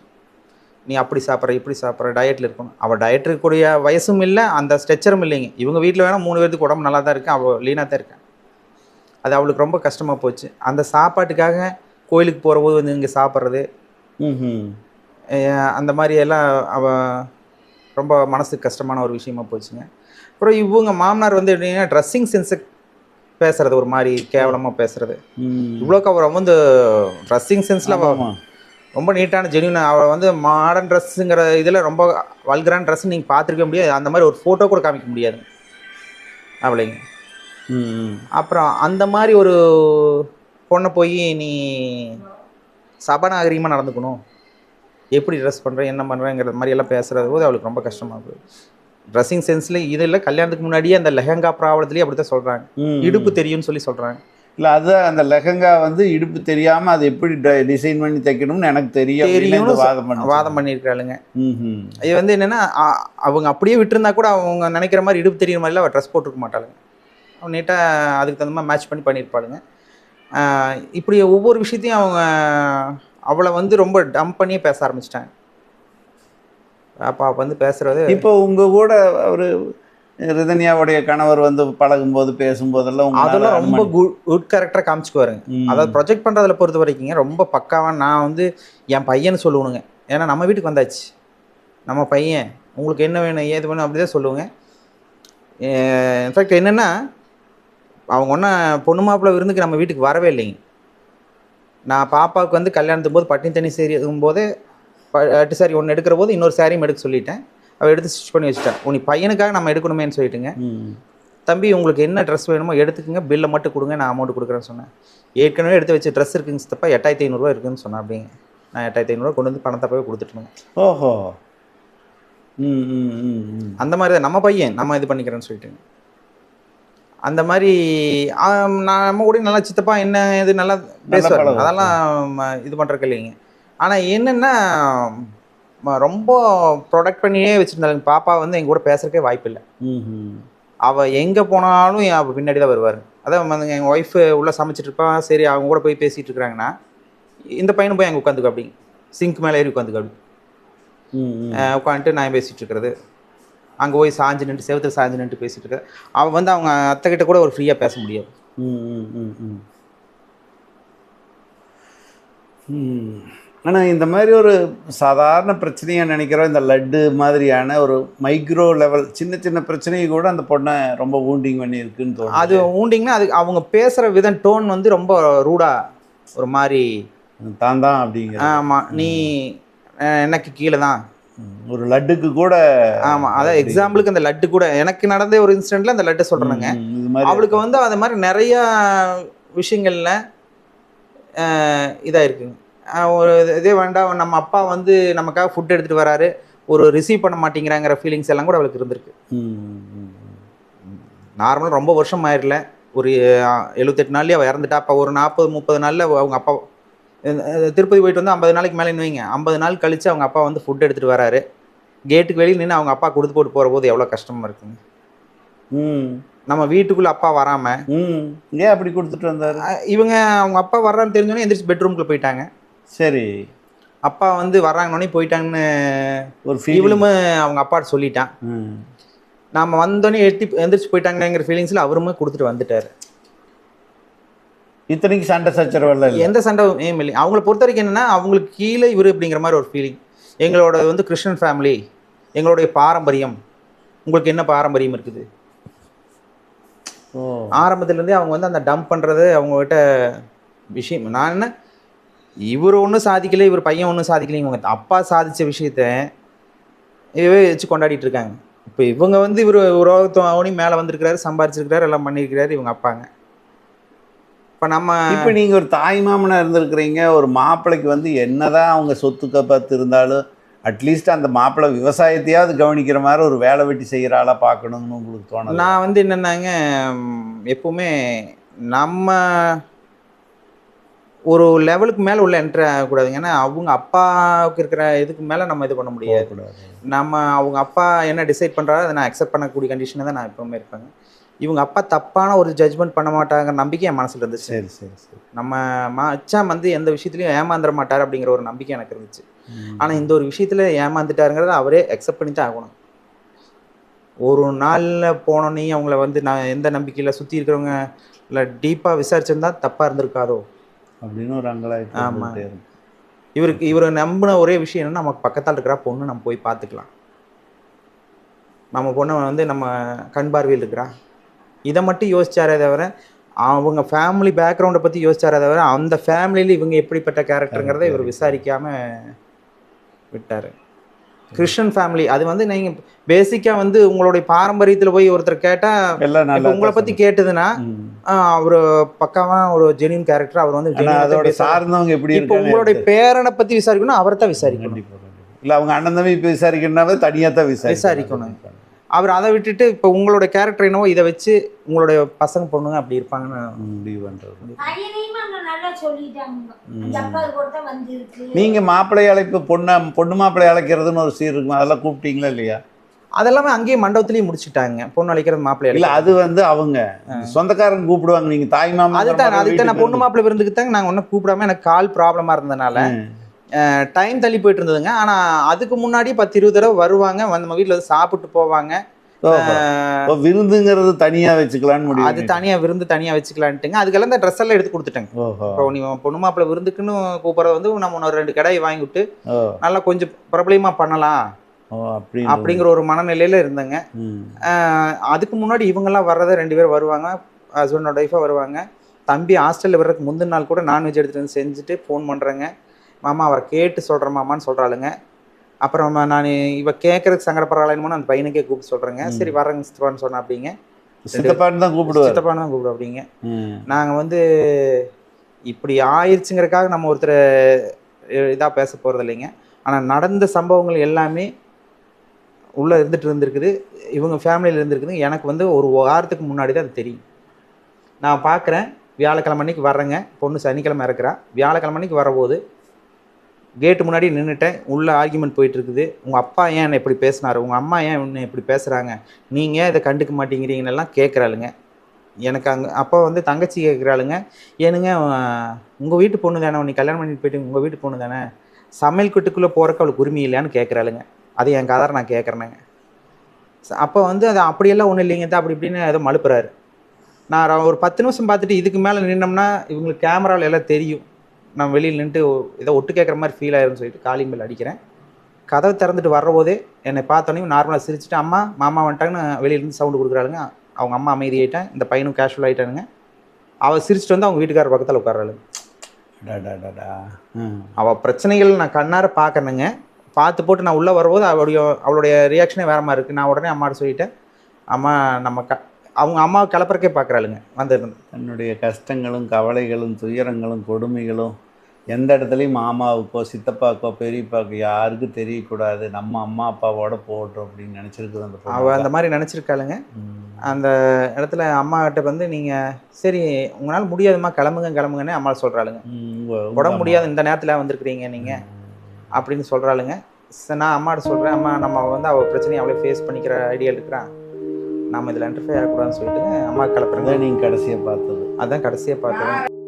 நீ அப்படி சாப்பிட்ற இப்படி சாப்பிட்ற டயட்டில் இருக்கணும். அவள் டயட் இருக்கக்கூடிய வயசும் இல்லை அந்த ஸ்ட்ரெச்சரும் இல்லைங்க. இவங்க வீட்டில் வேணால் மூணு பேருக்கு உடம்பு நல்லா தான் இருக்கு அவள் லீனாக தான் இருக்கேன் அது அவளுக்கு ரொம்ப கஷ்டமாக போச்சு. அந்த சாப்பாட்டுக்காக கோயிலுக்கு போகிற போது வந்து இங்கே சாப்பிட்றது. அந்த மாதிரி எல்லாம் அவ ரொம்ப மனசுக்கு கஷ்டமான ஒரு விஷயமா போச்சுங்க. அப்புறம் இவங்க மாமனார் வந்து எப்படின்னா ட்ரெஸ்ஸிங் சென்ஸை பேசுறது ஒரு மாதிரி கேவலமாக பேசுறது. இவ்வளோக்கு அவர் வந்து ட்ரெஸ்ஸிங் சென்ஸில். ரொம்ப நீட்டான ஜென்யூன் அவள் வந்து மாடர்ன் ட்ரெஸ்ஸுங்கிற இதில் ரொம்ப வல்கரான ட்ரெஸ் நீங்கள் பார்த்துருக்க முடியாது. அந்த மாதிரி ஒரு ஃபோட்டோ கூட காமிக்க முடியாது. அவளைங்க. அப்புறம் அந்த மாதிரி ஒரு பொண்ணை போய் நீ சபநாகரிகமாக நடந்துக்கணும். எப்படி ட்ரெஸ் பண்ணுற என்ன பண்ணுறேங்கிற மாதிரி எல்லாம் பேசுகிறது போது அவளுக்கு ரொம்ப கஷ்டமாக ட்ரெஸ்ஸிங் சென்ஸில் இது இல்லை கல்யாணத்துக்கு முன்னாடியே அந்த லெஹங்கா ப்ராப்ளத்துலேயே அப்படி தான் சொல்கிறாங்க. இடுப்பு தெரியும்னு சொல்லி சொல்கிறாங்க இல்ல அதான் அந்த லெஹங்கா வந்து இடுப்பு தெரியாம அதை எப்படி டிசைன் பண்ணி தைக்கணும்னு எனக்கு தெரியும் வாதம் பண்ணி வாதம் பண்ணியிருக்காளுங்க. இது வந்து என்னென்னா அவங்க அப்படியே விட்டுருந்தா கூட அவங்க நினைக்கிற மாதிரி இடுப்பு தெரியுற மாதிரிலாம் அவள் ட்ரெஸ் போட்டிருக்க மாட்டாளுங்க. அவன் நீட்டாக அதுக்கு தகுந்த மாதிரி மேட்ச் பண்ணி பண்ணியிருப்பாளுங்க. இப்படி ஒவ்வொரு விஷயத்தையும் அவங்க அவளை வந்து ரொம்ப டம்ப் பண்ணியே பேச ஆரம்பிச்சிட்டாங்க. பாப்பா வந்து பேசுறது இப்போ உங்க கூட அவரு ரிதன்யாவுடைய கணவர் வந்து பழகும்போது பேசும்போதெல்லாம் அதெல்லாம் ரொம்ப குட் குட் கேரக்டராக காமிச்சுக்குவாருங்க. அதாவது ப்ரொஜெக்ட் பண்ணுறதுல பொறுத்த வரைக்குங்க ரொம்ப பக்காவாக நான் வந்து என் பையனை சொல்லுவணுங்க ஏன்னா நம்ம வீட்டுக்கு வந்தாச்சு. நம்ம பையன் உங்களுக்கு என்ன வேணும் ஏது வேணும் அப்படி தான் சொல்லுவேங்க இன்ஃபேக்ட் என்னென்னா அவங்க ஒன்றும் பொண்ணு மாப்பிள்ளை விருந்துக்கு நம்ம வீட்டுக்கு வரவே இல்லைங்க. நான் பாப்பாவுக்கு வந்து கல்யாணத்துக்கு போது பட்டினி தண்ணி சேரி போது பட்டு சாரி ஒன்று எடுக்கிற போது இன்னொரு சாரியும் எடுக்க சொல்லிட்டேன். அவள் எடுத்து ஸ்டிச் பண்ணி வச்சுட்டேன். உனி பையனுக்காக நம்ம எடுக்கணுமேன்னு சொல்லிட்டுங்க. தம்பி உங்களுக்கு என்ன ட்ரெஸ் வேணுமோ எடுத்துக்கங்க. பில்லை மட்டும் கொடுங்க நான் அமௌண்ட் கொடுக்குறேன்னு சொன்னேன். ஏற்கனவே எடுத்து வச்ச ட்ரெஸ் இருக்குங்க சித்தப்பா எட்டாயிரத்தி ஐநூறுரூவா இருக்குன்னு சொன்னேன் அப்படிங்க. நான் எட்டாயிரத்தி ஐநூறுரூவா கொண்டு வந்து பணத்தை போய் கொடுத்துட்டுங்க ஓஹோ. அந்த மாதிரி தான். நம்ம பையன் நம்ம இது பண்ணிக்கிறேன்னு சொல்லிட்டுங்க. அந்த மாதிரி நான் நம்ம கூட நல்லா சித்தப்பா என்ன இது நல்லா பேசுவார். பழகுவார். அதெல்லாம் இது பண்ணுறக்கு இல்லைங்க. ஆனால் என்னென்னா ரொம்ப ப்ரொடக்ட் பண்ணியே வச்சுருந்தாங்க பாப்பா வந்து எங்க கூட பேசுறதுக்கே வாய்ப்பு இல்லை. அவள் எங்கே போனாலும் அவள் பின்னாடி தான் வருவார். அதான் வந்து எங்கள் ஒய்ஃபு உள்ளே சமைச்சிட்டு இருப்பா சரி அவங்க கூட போய் பேசிகிட்டு இருக்கிறாங்கன்னா இந்த பையனும் போய் அங்கே உட்காந்துக்க அப்படி. சிங்க் மேலே ஏறி உட்காந்துக்க அப்படி. உட்காந்துட்டு நான் பேசிகிட்டு இருக்கிறது. அங்கே போய் சாஞ்சு நின்று செவத்துல சாஞ்சு நின்று பேசிகிட்டு இருக்க. அவள் வந்து அவங்க அத்தைக்கிட்ட கூட ஒரு ஃப்ரீயாக பேச முடியாது. ம், ம், ம், ம். ம். ஆனா இந்த மாதிரி ஒரு சாதாரண பிரச்சனையை நினைக்கிறோம். இந்த லட்டு மாதிரியான ஒரு மைக்ரோ லெவல் சின்ன சின்ன பிரச்சனையை கூட அந்த பொண்ணை ரொம்ப ஊண்டிங் பண்ணி இருக்குன்னு தோணுது. அது ஊண்டிங்கன்னா அது அவங்க பேசுகிற விதம் டோன் வந்து ரொம்ப ரூடாக ஒரு மாதிரி. தான் தான் அப்படிங்கிற ஆமாம் நீ எனக்கு கீழே தான். ஒரு லட்டுக்கு கூட ஆமாம் அதான் எக்ஸாம்பிளுக்கு அந்த லட்டு கூட எனக்கு நடந்த ஒரு இன்சிடென்ட்ல அந்த லட்டு மாதிரி அவளுக்கு வந்து அது மாதிரி நிறைய விஷயங்கள்ல இதாக இருக்குங்க ஒரு இது- வேண்டாம் நம்ம அப்பா வந்து நமக்காக ஃபுட் எடுத்துகிட்டு வராரு. ஒரு ரிசீவ் பண்ண மாட்டேங்கிறாங்கிற ஃபீலிங்ஸ் எல்லாம் கூட அவளுக்கு இருந்திருக்கு. நார்மலாக ரொம்ப வருஷம் ஆயிரல. ஒரு எழுபத்தெட்டு நாள்லயே அவள் இறந்துட்டா. அப்போ ஒரு நாற்பது முப்பது நாளில் அவங்க அப்பா திருப்பதி போயிட்டு வந்து ஐம்பது நாளைக்கு மேலே வைங்க. ஐம்பது நாள் கழிச்சு அவங்க அப்பா வந்து ஃபுட் எடுத்துகிட்டு வராரு. கேட்டுக்கு வெளியில் நின்று அவங்க அப்பா கொடுத்து போட்டு போகிற போது எவ்வளோ கஷ்டமாக இருக்குங்க. ம், நம்ம வீட்டுக்குள்ளே அப்பா வராமல் ம். ஏன் அப்படி கொடுத்துட்டு வந்தாரு? இவங்க அவங்க அப்பா வர்றான்னு தெரிஞ்சோன்னே எந்திரிச்சு பெட்ரூம்குள்ளே போயிட்டாங்க. சரி. அப்பா வந்து வர்றாங்கன்னே போயிட்டாங்கன்னு ஒரு இவளும் அவங்க அப்பாட்ட சொல்லிட்டான். நாம வந்தோடனே எட்டி எந்திரிச்சு போயிட்டாங்கங்கிற ஃபீலிங்ஸில் அவருமே கொடுத்துட்டு வந்துட்டாரு. இத்தனைக்கு சண்டை சச்சரவெல்லாம் இல்லை. எந்த சண்டை ஏம் இல்லை அவங்கள பொறுத்த வரைக்கும் என்னன்னா அவங்களுக்கு கீழே இவர் அப்படிங்கிற மாதிரி ஒரு ஃபீலிங் எங்களோட வந்து கிறிஸ்டியன் ஃபேமிலி எங்களுடைய பாரம்பரியம். உங்களுக்கு என்ன பாரம்பரியம் இருக்குது? ஆரம்பத்துலேருந்தே அவங்க வந்து அந்த டம்ப் பண்ணுறது அவங்ககிட்ட விஷயம். நான் என்ன இவர் ஒன்றும் சாதிக்கல இவர் பையன் ஒன்றும் சாதிக்கல இவங்க அப்பா சாதிச்ச விஷயத்த இவவே வச்சு கொண்டாடிட்டு இருக்காங்க. இப்போ இவங்க வந்து இவர் உலகத்தோனி மேலே வந்திருக்கிறாரு சம்பாரிச்சிருக்கிறாரு எல்லாம் பண்ணியிருக்கிறாரு இவங்க அப்பாங்க. இப்போ நம்ம இப்போ நீங்க ஒரு தாய் மாமனா இருந்திருக்கிறீங்க ஒரு மாப்பிள்ளைக்கு வந்து என்னதான் அவங்க சொத்துக்க பார்த்து இருந்தாலும் அட்லீஸ்ட் அந்த மாப்பிள்ளை விவசாயத்தையாவது கவனிக்கிற மாதிரி ஒரு வேலை வெட்டி செய்கிற ஆளா பார்க்கணும்னு உங்களுக்கு தோணல? நான் வந்து என்னென்னாங்க எப்பவுமே நம்ம ஒரு லெவலுக்கு மேலே உள்ள என்ட்ரு ஆகக்கூடாதுங்க. ஏன்னா அவங்க அப்பாவுக்கு இருக்கிற இதுக்கு மேலே நம்ம இது பண்ண முடியாது. நம்ம அவங்க அப்பா என்ன டிசைட் பண்ணுறாரோ அதை நான் அக்செப்ட் பண்ணக்கூடிய கண்டிஷனில் தான் நான் எப்பவுமே இருப்பேங்க. இவங்க அப்பா தப்பான ஒரு ஜட்ஜ்மெண்ட் பண்ண மாட்டாங்கிற நம்பிக்கை என் மனசில் இருந்துச்சு. சரி சரி சரி. நம்ம மச்சான் வந்து எந்த விஷயத்துலையும் ஏமாந்துட மாட்டார் அப்படிங்கிற ஒரு நம்பிக்கை எனக்கு இருந்துச்சு. ஆனால் இந்த ஒரு விஷயத்தில் ஏமாந்துட்டாருங்கிறத அவரே அக்செப்ட் பண்ணி தான் ஆகணும். ஒரு நாளில் போனோன்னே அவங்கள வந்து நான் எந்த நம்பிக்கையில் சுற்றி இருக்கிறவங்க இல்லை டீப்பாக விசாரிச்சிருந்தா தப்பாக இருந்திருக்காதோ? அப்படின்னு ஒரு அங்கலாய்ப்பு ஆமா. வந்துட்டே இருக்கும். இவருக்கு இவர் நம்பின ஒரே விஷயம் என்னன்னா நமக்கு பக்கத்தால் இருக்கிற பொண்ணு நம்ம போய் பார்த்துக்கலாம். நம்ம பொண்ணை வந்து நம்ம கண் பார்வையில் இருக்கிறா? இதை மட்டும் யோசிச்சாரே தவிர அவங்க ஃபேமிலி பேக்ரவுண்டை பற்றி யோசிச்சாரே தவிர அந்த ஃபேமிலியில் இவங்க எப்படிப்பட்ட கேரக்டருங்கிறத இவர் விசாரிக்காம விட்டார். கிறிஸ்டியன் ஃபேமிலி அது வந்து நீங்கள் பேசிக்காக வந்து உங்களுடைய பாரம்பரியத்தில் போய் ஒருத்தர் கேட்டால் உங்களை பற்றி கேட்டதுன்னா அவர் பக்காவா ஒரு ஜெனியூன் கேரக்டர் அவர் வந்து அதோட. சார்ந்தவங்க எப்படி இப்போ உங்களுடைய பேரனை பத்தி விசாரிக்கணும் அவரை தான் விசாரிக்கணும். இல்ல அவங்க அண்ணன் தம்பி இப்ப விசாரிக்கணும்னாவே தனியா தான் விசாரிக்கணும். விசாரிக்கணும். அவர் அதை விட்டுட்டு இப்போ உங்களோட கேரக்டர் என்னவோ இதை வச்சு உங்களுடைய பசங்க பொண்ணுங்க அப்படி இருப்பாங்கன்னு முடிவு பண்றது. பையனையும் அவங்க நல்லா சொல்லிட்டாங்க. ம். அந்த அப்பா கூட தான் வந்திருக்கு. நீங்க மாப்பிள்ளை அழைப்பு பொண்ணை பொண்ணு மாப்பிள்ளை அழைக்கிறதுன்னு ஒரு சீர் இருக்கும். அதெல்லாம் கூப்பிட்டீங்களா இல்லையா? அதெல்லாமே அங்கேயே மண்டபத்திலேயே முடிச்சுட்டாங்க. பொண்ணு அழைக்கிறது மாப்பிள்ளை இல்ல. அது வந்து அவங்க. சொந்தக்காரங்க கூப்பிடுவாங்க. நீங்க தாய் மாமா அதுதான் அதுதான் நான் பொண்ணு மாப்பிள்ளை விருந்துக்கு தாங்க நாங்கள் ஒன்றும் கூப்பிடாம எனக்கு கால் ப்ராப்ளமாக இருந்ததுனால டைம் தள்ளி போயிட்டு இருந்ததுங்க. ஆனால் அதுக்கு முன்னாடி பத்து இருபது தடவை வருவாங்க. வந்து நம்ம வீட்டில் வந்து சாப்பிட்டு போவாங்க. விருந்துங்கிறது தனியா வச்சுக்கலாம்னு முடிவு அது தனியாக விருந்து தனியாக வச்சுக்கலான்ட்டுங்க. அதுக்கெல்லாம் இந்த ட்ரெஸ் எல்லாம் எடுத்து கொடுத்துட்டேங்க. ஓஹோ. இப்போ நீ பொண்ணு மாப்பிள்ளை விருந்துக்குன்னு கூப்பிட்றது வந்து நம்ம இன்னொரு ரெண்டு கடாயை வாங்கி விட்டு நல்லா கொஞ்சம் பிரபலமாக பண்ணலாம். அப்படிங்கிற ஒரு மனநிலையில இருந்தேங்க. அதுக்கு முன்னாடி இவங்கெல்லாம் வர்றதை ரெண்டு பேர் வருவாங்க. ஹஸ்பண்டோட ஒய்ஃபாக வருவாங்க. தம்பி ஹாஸ்டலில் வர்றதுக்கு முந்தின நாள் கூட நான்வெஜ் எடுத்துட்டு வந்து செஞ்சுட்டு ஃபோன் பண்ணுறேங்க மாமா அவரை கேட்டு சொல்கிறேன் மாமான்னு சொல்கிறாளுங்க அப்புறம் நான் இவ கேட்கறதுக்கு சங்கடப்படுறாளேன்னு அந்த பையனுக்கே கூப்பிட்டு சொல்கிறேங்க சரி வரேங்க சித்தப்பான்னு சொன்னேன் அப்படிங்க. சித்தப்பான்னு தான் கூப்பிடுவார். சித்தப்பான்னு தான் கூப்பிடு அப்படிங்க. நாங்கள் வந்து இப்படி ஆயிடுச்சுங்கிறக்காக நம்ம ஒருத்தர் இதாக பேச போகிறது இல்லைங்க ஆனால் நடந்த சம்பவங்கள் எல்லாமே உள்ளே இருந்துட்டு இருந்திருக்குது. இவங்க ஃபேமிலியில் இருந்திருக்குது. எனக்கு வந்து ஒரு வாரத்துக்கு முன்னாடி தான் அது தெரியும். நான் பார்க்குறேன் வியாழக்கிழமை அன்னைக்கு வர்றேங்க. பொண்ணு சனிக்கிழமை இறக்குறா. வியாழக்கிழமை அன்னைக்கு வரபோது கேட்டு முன்னாடி நின்றுட்டேன் உள்ளே ஆர்கியூமெண்ட் போயிட்டு இருக்குது உங்கள் அப்பா ஏன் என்னை இப்படி பேசினாரு? உங்கள் அம்மா ஏன் என்னை இப்படி பேசுகிறாங்க நீங்கள் இதை கண்டுக்க மாட்டேங்கிறீங்கன்னெல்லாம் கேட்குறாளுங்க எனக்கு அங்கே அப்போ வந்து தங்கச்சி கேட்குறாளுங்க ஏனுங்க உங்கள் வீட்டு பொண்ணு தானே? நீ கல்யாணம் பண்ணிட்டு போயிட்டு உங்கள் வீட்டு பொண்ணு தானே? சமையல் கட்டுக்குள்ளே போகிறக்கு அவளுக்கு உரிமை இல்லையான்னு கேட்குறாளுங்க அது என் கதரை நான் கேட்குறேனுங்க அப்போ வந்து அது அப்படியெல்லாம் ஒன்றும் இல்லைங்க தான் அப்படி இப்படின்னு ஏதோ மழுப்புறாரு. நான் ஒரு பத்து நிமிஷம் பார்த்துட்டு இதுக்கு மேலே நின்னோம்னா இவங்களுக்கு கேமராவில் எல்லாம் தெரியும். நான் வெளியில் நின்றுட்டு ஏதோ ஒட்டு கேட்குற மாதிரி ஃபீல் ஆயிரும்னு சொல்லிட்டு காலிங் பெல் அடிக்கிறேன். கதவை திறந்துட்டு வர்றபோதே என்னை பார்த்தோன்னே நார்மலாக சிரிச்சுட்டு அம்மா மாமா வந்துட்டாங்கன்னு வெளியிலேருந்து சவுண்டு கொடுக்குறாளுங்க. அவங்க அம்மா அமைதியாயிட்டேன் இந்த பையனும் கேஷுவல் ஆகிட்டானுங்க அவள் சிரிச்சிட்டு வந்து அவங்க வீட்டுக்காரர் பக்கத்தில் உட்காராளுங்க. அவள் பிரச்சனைகள் நான் கண்ணார பார்க்கணுங்க. பார்த்து போட்டு நான் உள்ளே வரும்போது அவளுடைய அவளுடைய ரியாக்ஷனே வேற மாதிரி இருக்குது நான் உடனே அம்மாட்ட சொல்லிட்டேன் அம்மா நம்ம க அவங்க அம்மாவை கிளப்புறக்கே பார்க்குறாளுங்க வந்துருந்து. தன்னுடைய கஷ்டங்களும் கவலைகளும் துயரங்களும் கொடுமைகளும் எந்த இடத்துலையும் மாமாவுக்கோ சித்தப்பாக்கோ பெரியப்பாக்கோ யாருக்கும் தெரியக்கூடாது. நம்ம அம்மா அப்பாவோட போட்டோம் அப்படின்னு நினச்சிருக்குது அந்த. அவள் அந்த மாதிரி நினச்சிருக்காளுங்க. அந்த இடத்துல அம்மா கிட்ட வந்து நீங்கள் சரி உங்களால் முடியாதும்மா கிளம்புங்க கிளம்புங்கன்னு அம்மா சொல்கிறாளுங்க உடம்பு. முடியாது இந்த நேரத்தில் வந்திருக்கிறீங்க நீங்கள் அப்படின்னு சொல்கிறாளுங்க சரி நான் அம்மாட்ட சொல்கிறேன் அம்மா நம்ம வந்து அவள் பிரச்சனையை அவளே ஃபேஸ் பண்ணிக்கிற ஐடியா இருக்கிறான். நம்ம இதில் என்டர்ஃபை ஆகக்கூடாதுன்னு சொல்லிட்டு அம்மா கிளப்புறேங்க. அதான் நீங்க கடைசியா பார்த்தது. அதான் கடைசியாக பார்த்தேன்